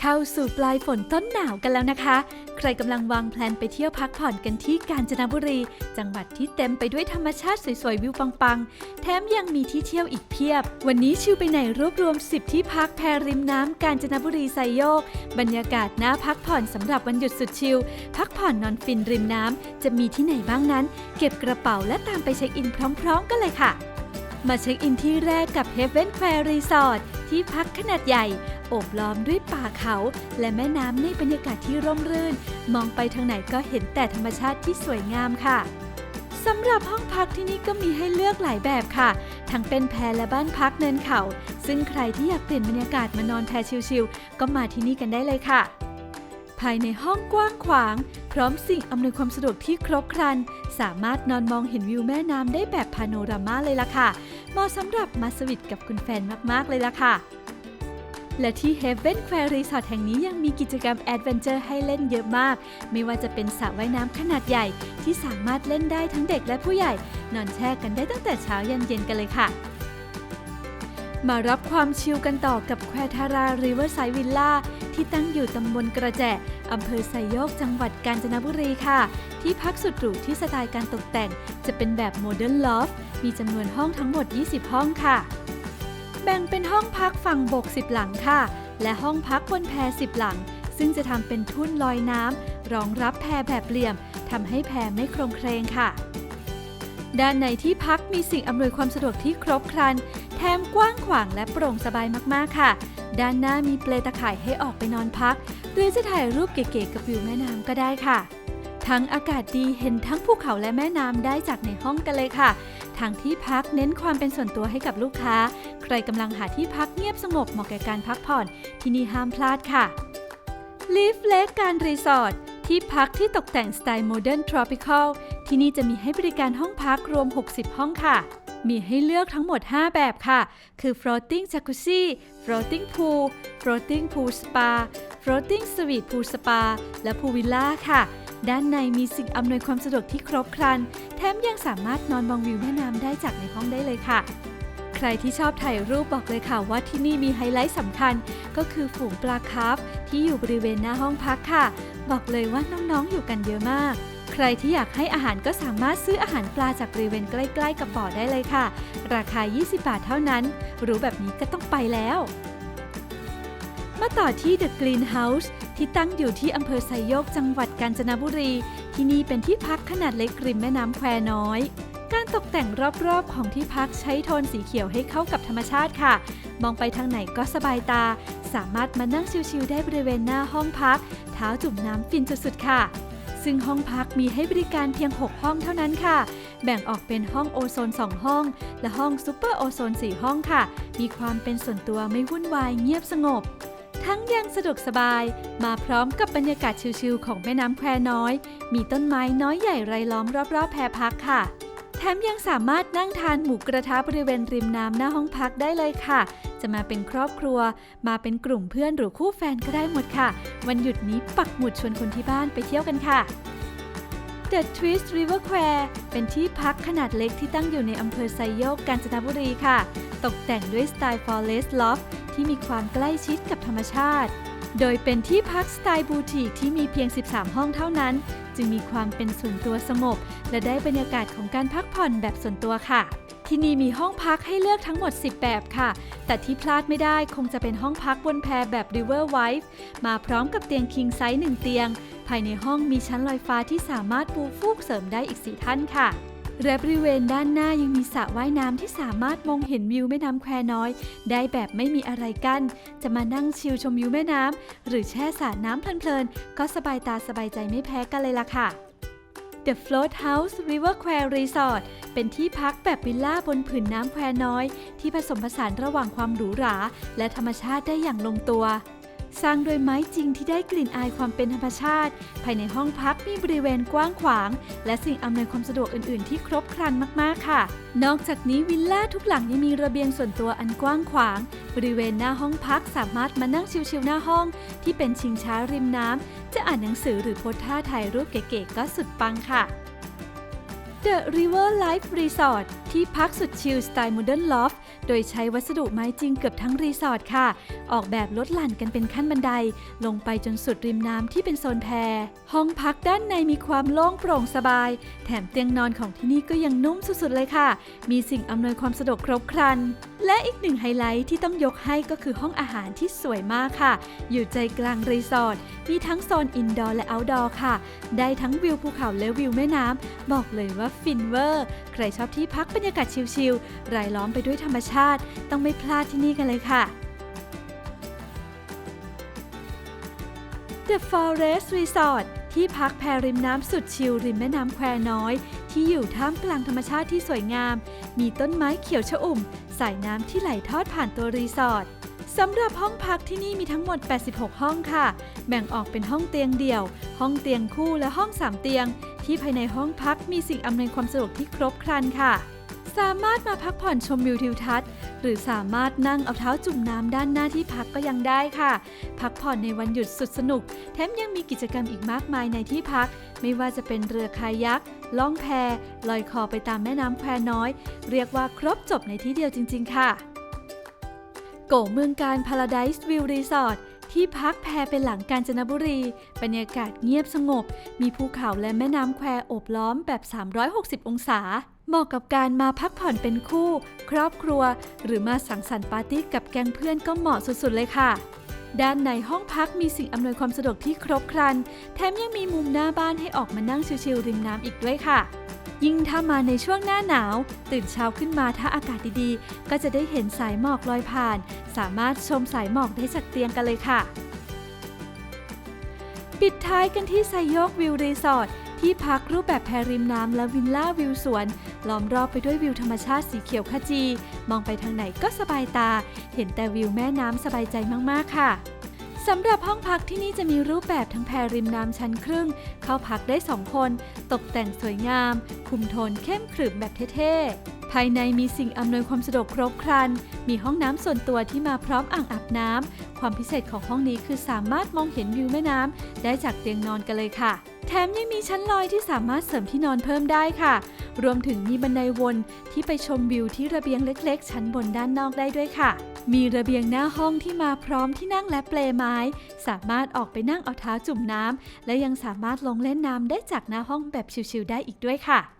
เข้าสู่ปลายฝนต้นหนาวกันแล้วนะคะ ใครกำลังวางแพลนไปเที่ยวพักผ่อนกันที่กาญจนบุรี จังหวัดที่เต็มไปด้วยธรรมชาติสวยๆ วิวปังๆ แถมยังมีที่เที่ยวอีกเพียบ วันนี้ชิวไปไหนรวบรวม 10 ที่พักแพริมน้ำกาญจนบุรีไซโยก บรรยากาศน่าพักผ่อนสำหรับวันหยุดสุดชิล พักผ่อนนอนฟินริมน้ำจะมีที่ไหนบ้างนั้น เก็บกระเป๋าและตามไปเช็คอินพร้อม ๆ กันเลยค่ะ มาเช็คอินที่แรกกับ Heaven Square Resort ที่พักขนาดใหญ่ โอบล้อมด้วยป่าเขา และแม่น้ำในบรรยากาศที่ร่มรื่น มองไปทางไหนก็เห็นแต่ธรรมชาติที่สวยงามค่ะสำหรับห้องพักที่นี่ก็มีให้เลือกหลายแบบค่ะ ทั้งเป็นแพรและบ้านพักเนินเขา ซึ่งใครที่อยากเปลี่ยนบรรยากาศมานอนแพรชิลๆก็มาที่นี่กันได้เลยค่ะ ภายในห้องกว้างขวาง พร้อมสิ่งอำนวยความสะดวกที่ครบครัน สามารถนอนมองเห็นวิวแม่น้ำได้แบบพาโนรามาเลยล่ะค่ะเหมาะสำหรับมาสวิตกับคุณแฟนมาก ๆ เลยล่ะค่ะ และที่ Heaven Square Resort แห่งนี้ยังมีกิจกรรมแอดเวนเจอร์ให้เล่นเยอะมาก ไม่ว่าจะเป็นสระว่ายน้ำขนาดใหญ่ ที่สามารถเล่นได้ทั้งเด็กและผู้ใหญ่ นอนแช่กันได้ตั้งแต่เช้ายันเย็นกันเลยค่ะ มารับความชิลกันต่อกับแควทาราริเวอร์ไซด์วิลล่าที่ตั้งอยู่ตำบลกระแจอำเภอไซโยกจังหวัดกาญจนบุรีค่ะ ที่พักสุดหรูที่สไตล์การตกแต่ง จะเป็นแบบโมเดิร์นลอฟมีจำนวนห้องทั้งหมด 20 ห้องค่ะ แบ่งเป็นห้องพักฝั่งบก 10 หลังค่ะ และห้องพักบนแพ10 หลัง ซึ่งจะทำเป็นทุ่นลอยน้ำรองรับแพแบบเหลี่ยมทำให้แพไม่โครงเครงค่ะด้านในที่พักมีสิ่งอำนวยความสะดวกที่ครบครัน แถมกว้างขวางและโปร่งสบายมากๆค่ะ ด้านหน้ามีเปลตะข่ายให้ออกไปนอนพัก หรือจะถ่ายรูปเก๋ๆกับวิวแม่น้ำก็ได้ค่ะ ทั้งอากาศดีเห็นทั้งภูเขาและแม่น้ำได้จากในห้องกันเลยค่ะทางที่พักเน้นความเป็นส่วนตัวให้กับลูกค้า ใครกำลังหาที่พักเงียบสงบเหมาะแก่การพักผ่อน ที่นี่ห้ามพลาดค่ะลีฟเล็กการรีสอร์ทที่พักที่ตกแต่งสไตล์โมเดิร์นทรอปิคอลที่นี่จะมีให้บริการห้องพักรวม 60 ห้องค่ะ มีให้เลือกทั้งหมด 5 แบบค่ะ คือ floating jacuzzi floating pool floating pool spa floating suite pool spa และ pool villa ค่ะ ด้านในมีสิ่งอำนวยความสะดวกที่ครบครัน แถมยังสามารถนอนมองวิวแม่น้ำได้จากในห้องได้เลยค่ะ ใครที่ชอบถ่ายรูปบอกเลยค่ะว่าที่นี่มีไฮไลท์สำคัญ ก็คือฝูงปลาคาร์ฟที่อยู่บริเวณหน้าห้องพักค่ะ บอกเลยว่าน้องๆอยู่กันเยอะมาก รที่อยากให้อาหารก็สามารถซื้ออาหารปลาจากบริเวณใกล้ ๆ กับบ่อได้เลยค่ะ ราคา 20 บาทเท่านั้น รู้แบบนี้ก็ต้องไปแล้ว มาต่อที่ The Greenhouse ที่ตั้งอยู่ที่อำเภอไซโยกจังหวัดกาญจนบุรี ที่นี่เป็นที่พักขนาดเล็กริมแม่น้ำแควน้อยการตกแต่งรอบๆ ของที่พักใช้โทนสีเขียวให้เข้ากับธรรมชาติค่ะ มองไปทางไหนก็สบายตา สามารถมานั่งชิลๆได้บริเวณหน้าห้องพัก เท้าจุ่มน้ำฟินสุดๆค่ะ ซึ่งห้องพักมีให้บริการเพียง 6 ห้องเท่านั้นค่ะ แบ่งออกเป็นห้องโอโซน 2 ห้อง และห้องซูเปอร์โอโซน 4 ห้องค่ะ มีความเป็นส่วนตัวไม่วุ่นวายเงียบสงบ ทั้งยังสะดวกสบาย มาพร้อมกับบรรยากาศชิลๆของแม่น้ำแควน้อย มีต้นไม้น้อยใหญ่รายล้อมรอบๆแพรพักค่ะ แถมยังสามารถนั่งทานหมูกระทะบริเวณริมน้ำหน้าห้องพักได้เลยค่ะ จะมาเป็นครอบครัว มาเป็นกลุ่มเพื่อนหรือคู่แฟนก็ได้หมดค่ะ วันหยุดนี้ปักหมุดชวนคนที่บ้านไปเที่ยวกันค่ะ The Twist River Square เป็นที่พักขนาดเล็กที่ตั้งอยู่ในอำเภอไซโยกกาญจนบุรีค่ะ ตกแต่งด้วยสไตล์ Forest Loft ที่มีความใกล้ชิดกับธรรมชาติ โดยเป็นที่พักสไตล์บูติกที่มีเพียง 13 ห้องเท่านั้น จึงมีความเป็นส่วนตัวสงบ และได้บรรยากาศของการพักผ่อนแบบส่วนตัวค่ะ ที่นี่มีห้องพักให้เลือกทั้งหมด 10 แบบค่ะ แต่ที่พลาดไม่ได้คงจะเป็นห้องพักบนแพแบบ River Wife มาพร้อมกับเตียง King Size 1เตียง ภายในห้องมีชั้นลอยฟ้าที่สามารถปูฟูกเสริมได้อีก 4 ท่านค่ะ และบริเวณด้านหน้ายังมีสระว่ายน้ำที่สามารถมองเห็นวิวแม่น้ำแควน้อย ได้แบบไม่มีอะไรกัน้น จะมานั่งชิลชมวิวแม่น้ำหรือแช่สระน้ำเพลินๆ ก็สบายตาสบายใจไม่แพ้กันเลยล่ะค่ะ The Float House River q u a r e Resort เป็นที่พักแบบวิลล่าบนผืนน้ำแควน้อย ที่ผสมผสานระหว่างความหรูหรา และธรรมชาติได้อย่างลงตัว สร้างโดยไม้จริงที่ได้กลิ่นอายความเป็นธรรมชาติ ภายในห้องพักมีบริเวณกว้างขวาง และสิ่งอำนวยความสะดวกอื่น ๆ ที่ครบครันมาก ๆ ค่ะ นอกจากนี้วิลล่าทุกหลังยังมีระเบียงส่วนตัวอันกว้างขวาง บริเวณหน้าห้องพักสามารถมานั่งชิลๆหน้าห้อง ที่เป็นชิงช้าริมน้ำจะอ่านหนังสือหรือโพสท่าถ่ายรูปเก๋ๆก็สุดปังค่ะ The River Life Resort ที่พักสุดชิลสไตล์ Modern Loft โดยใช้วัสดุไม้จริงเกือบทั้งรีสอร์ทค่ะ ออกแบบลดหลั่นกันเป็นขั้นบันได ลงไปจนสุดริมน้ำที่เป็นโซนแพรห้องพักด้านในมีความโล่งโปร่งสบาย แถมเตียงนอนของที่นี่ก็ยังนุ่มสุดๆเลยค่ะ มีสิ่งอำนวยความสะดวกครบครัน และอีกหนึ่งไฮไลท์ที่ต้องยกให้ก็คือห้องอาหารที่สวยมากค่ะ อยู่ใจกลางรีสอร์ท มีทั้งโซนอินดอร์และเอาท์ดอร์ค่ะ ได้ทั้งวิวภูเขาและวิวแม่น้ำ บอกเลยว่าฟินเวอร์ ใครชอบที่พักบรรยากาศชิลๆ รายล้อมไปด้วยธรรมชาติ ต้องไม่พลาดที่นี่กันเลยค่ะ The Forest Resort ที่พักแพริมน้ำสุดชิลริมแม่น้ำแควน้อย ที่อยู่ท่ามกลางธรรมชาติที่สวยงาม มีต้นไม้เขียวชอุ่ม สายน้ำที่ไหลทอดผ่านตัวรีสอร์ทสำหรับห้องพักที่นี่มีทั้งหมด 86 ห้องค่ะ แบ่งออกเป็นห้องเตียงเดี่ยว ห้องเตียงคู่และห้อง3เตียง ที่ภายในห้องพักมีสิ่งอำนวยความสะดวกที่ครบครันค่ะ สามารถมาพักผ่อนชมวิวทิวทัศน์ หรือสามารถนั่งเอาเท้าจุ่มน้ำด้านหน้าที่พักก็ยังได้ค่ะ พักผ่อนในวันหยุดสุดสนุก แถมยังมีกิจกรรมอีกมากมายในที่พัก ไม่ว่าจะเป็นเรือคายักล่องแพลอยคอไปตามแม่น้ำแควน้อย เรียกว่าครบจบในที่เดียวจริง ๆ ค่ะ โกเมืองการ Paradise View Resort ที่พักแพรเป็นหลังกาญจนบุรี บรรยากาศเงียบสงบ มีภูเขาและแม่น้ำแควโอบล้อมแบบ 360 องศา เหมาะกับการมาพักผ่อนเป็นคู่ ครอบครัว หรือมาสังสรรค์ปาร์ตี้กับแก๊งเพื่อนก็เหมาะสุดๆเลยค่ะ ด้านในห้องพักมีสิ่งอำนวยความสะดวกที่ครบครัน แถมยังมีมุมหน้าบ้านให้ออกมานั่งชิลๆริมน้ำอีกด้วยค่ะ ยิ่งถ้ามาในช่วงหน้าหนาว ตื่นเช้าขึ้นมาถ้าอากาศดีๆ ก็จะได้เห็นสายหมอกลอยผ่าน สามารถชมสายหมอกได้จากเตียงกันเลยค่ะปิดท้ายกันที่ไซโยกวิวรีสอร์ท ที่พักรูปแบบแพริมน้ำและวิลล่าวิวสวนล้อมรอบไปด้วยวิวธรรมชาติสีเขียวขจี มองไปทางไหนก็สบายตา เห็นแต่วิวแม่น้ำสบายใจมากๆค่ะสำหรับห้องพักที่นี่จะมีรูปแบบทั้งแพรริมน้ำชั้นครึ่ง เข้าพักได้2คน ตกแต่งสวยงาม คุมโทนเข้มขรึมแบบเท่ๆ ภายในมีสิ่งอำนวยความสะดวกครบครัน มีห้องน้ำส่วนตัวที่มาพร้อมอ่างอาบน้ำ ความพิเศษของห้องนี้คือสามารถมองเห็นวิวแม่น้ำได้จากเตียงนอนกันเลยค่ะ แถมยังมีชั้นลอยที่สามารถเสริมที่นอนเพิ่มได้ค่ะ รวมถึงมีบันไดวนที่ไปชมวิวที่ระเบียงเล็ก ๆ ชั้นบนด้านนอกได้ด้วยค่ะ มีระเบียงหน้าห้องที่มาพร้อมที่นั่งและเปลไม้ สามารถออกไปนั่งเอาเท้าจุ่มน้ำและยังสามารถลงเล่นน้ำได้จากหน้าห้องแบบชิลๆได้อีกด้วยค่ะ